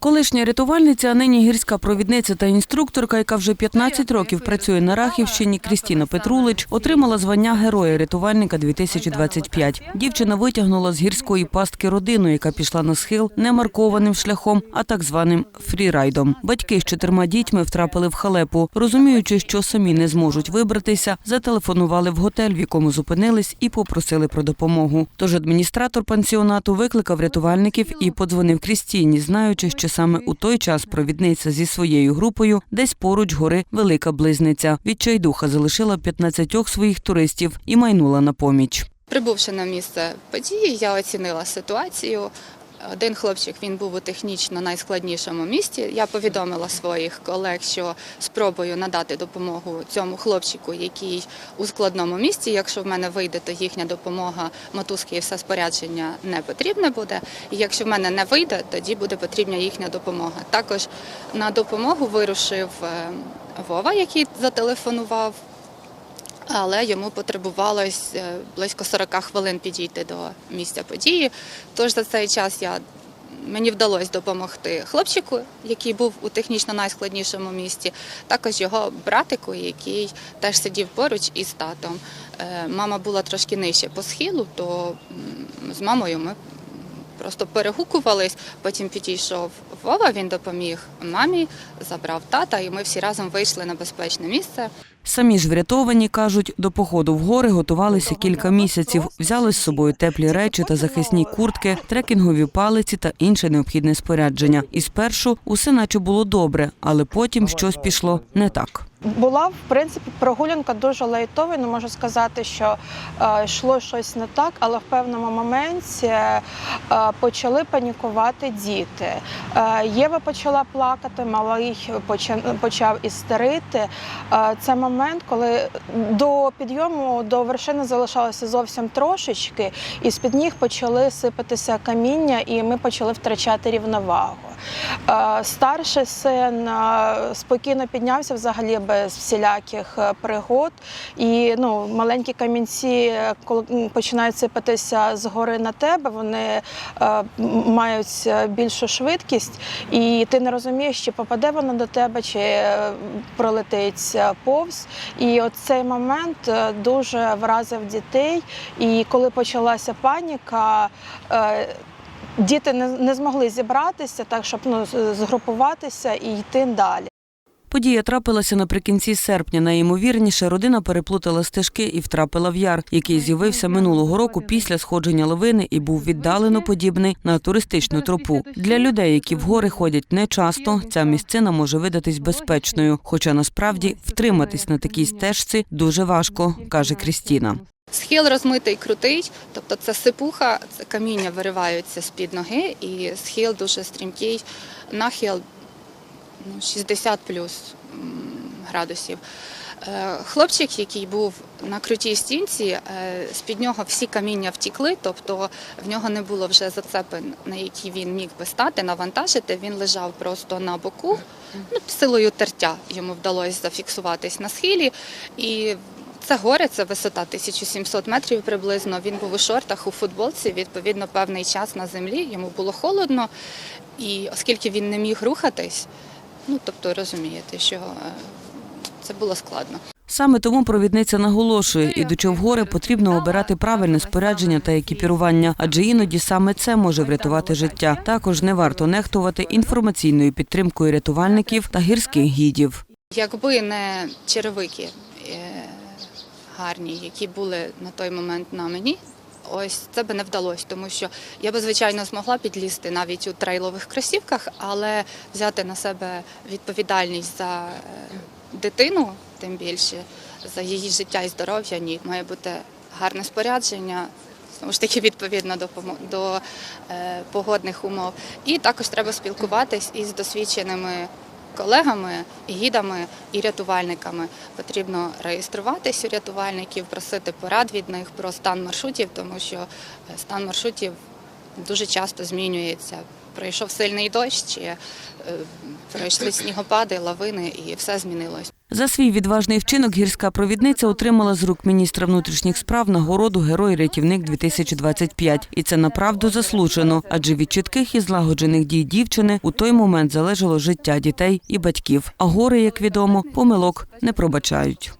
Колишня рятувальниця, а нині гірська провідниця та інструкторка, яка вже 15 років працює на Рахівщині, Крістіна Петрулич, отримала звання Героя рятувальника 2025. Дівчина витягнула з гірської пастки родину, яка пішла на схил не маркованим шляхом, а так званим фрірайдом. Батьки з чотирма дітьми втрапили в халепу. Розуміючи, що самі не зможуть вибратися, зателефонували в готель, в якому зупинились, і попросили про допомогу. Тож адміністратор пансіонату викликав рятувальників і подзвонив Крістіні, знаючи, що саме у той час провідниця зі своєю групою десь поруч гори Велика Близниця. Відчайдуха залишила 15 своїх туристів і майнула на поміч. Прибувши на місце події, я оцінила ситуацію. Один хлопчик він був у технічно найскладнішому місці. Я повідомила своїх колег, що спробую надати допомогу цьому хлопчику, який у складному місці. Якщо в мене вийде, то їхня допомога, мотузки і все спорядження не потрібне буде. І якщо в мене не вийде, тоді буде потрібна їхня допомога. Також на допомогу вирушив е, Вова, який зателефонував але йому потребувалось е, близько 40 хвилин підійти до місця події. Тож за цей час я мені вдалося допомогти хлопчику, який був у технічно найскладнішому місці, також його братику, який теж сидів поруч із татом. Е, Мама була трошки нижче по схилу, то з мамою ми просто перегукувались. Потім підійшов Вова, він допоміг мамі, забрав тата, і ми всі разом вийшли на безпечне місце. Самі ж врятовані кажуть, до походу в гори готувалися кілька місяців. Взяли з собою теплі речі та захисні куртки, трекінгові палиці та інше необхідне спорядження. І спершу усе наче було добре, але потім щось пішло не так. Була в принципі прогулянка дуже лайтова. Не можу сказати, що е, йшло щось не так, але в певному моменті е, почали панікувати діти. Е, Єва почала плакати, малий поча- почав істерити. Е, це момент, коли до підйому до вершини залишалося зовсім трошечки, і з під ніг почали сипатися каміння, і ми почали втрачати рівновагу. Е, Старший син е, спокійно піднявся взагалі без всіляких е, пригод. І ну, маленькі камінці, коли починають сипатися згори на тебе, вони мають більшу швидкість, і ти не розумієш, чи попаде воно до тебе, чи пролетить повз. І от цей момент дуже вразив дітей. І коли почалася паніка, Діти не, не змогли зібратися так, щоб ну, згрупуватися і йти далі. Подія трапилася наприкінці серпня. Найімовірніше родина переплутала стежки і втрапила в яр, який з'явився минулого року після сходження лавини і був віддалено подібний на туристичну тропу. Для людей, які в гори ходять нечасто, ця місцина може видатись безпечною, хоча насправді втриматись на такій стежці дуже важко, каже Крістіна. Схил розмитий крутий, тобто це сипуха, це каміння вириваються з-під ноги, і схил дуже стрімкий, нахил ну, 60 плюс градусів. Е, Хлопчик, який був на крутій стінці, е, з-під нього всі каміння втікли, тобто в нього не було вже зацепин, на які він міг би стати, навантажити. Він лежав просто на боку. Ну, силою тертя йому вдалося зафіксуватись на схилі. І це горе, це висота 1700 метрів приблизно. Він був у шортах, у футболці. Відповідно, певний час на землі. Йому було холодно, і оскільки він не міг рухатись, ну тобто розумієте, що е, це було складно. Саме тому провідниця наголошує, ідучи в гори, потрібно обирати правильне спорядження та екіпірування, адже іноді саме це може врятувати життя. Також не варто нехтувати інформаційною підтримкою рятувальників та гірських гідів. Якби не черевики гарні, які були на той момент на мені, ось це би не вдалося, тому що я би, звичайно, змогла підлізти навіть у трейлових кросівках, але взяти на себе відповідальність за е, дитину, тим більше за її життя і здоров'я, ні, має бути гарне спорядження. Знову ж таки, відповідно до, до е, погодних умов. І також треба спілкуватись із досвідченими колегами, гідами і рятувальниками. Потрібно реєструватись у рятувальників, просити порад від них про стан маршрутів, тому що е, стан маршрутів дуже часто змінюється. Пройшов сильний дощ, е, пройшли снігопади, лавини, і все змінилось. За свій відважний вчинок гірська провідниця отримала з рук міністра внутрішніх справ нагороду Герой-рятівник 2025. І це направду заслужено, адже від чітких і злагоджених дій дівчини у той момент залежало життя дітей і батьків. А гори, як відомо, помилок не пробачають.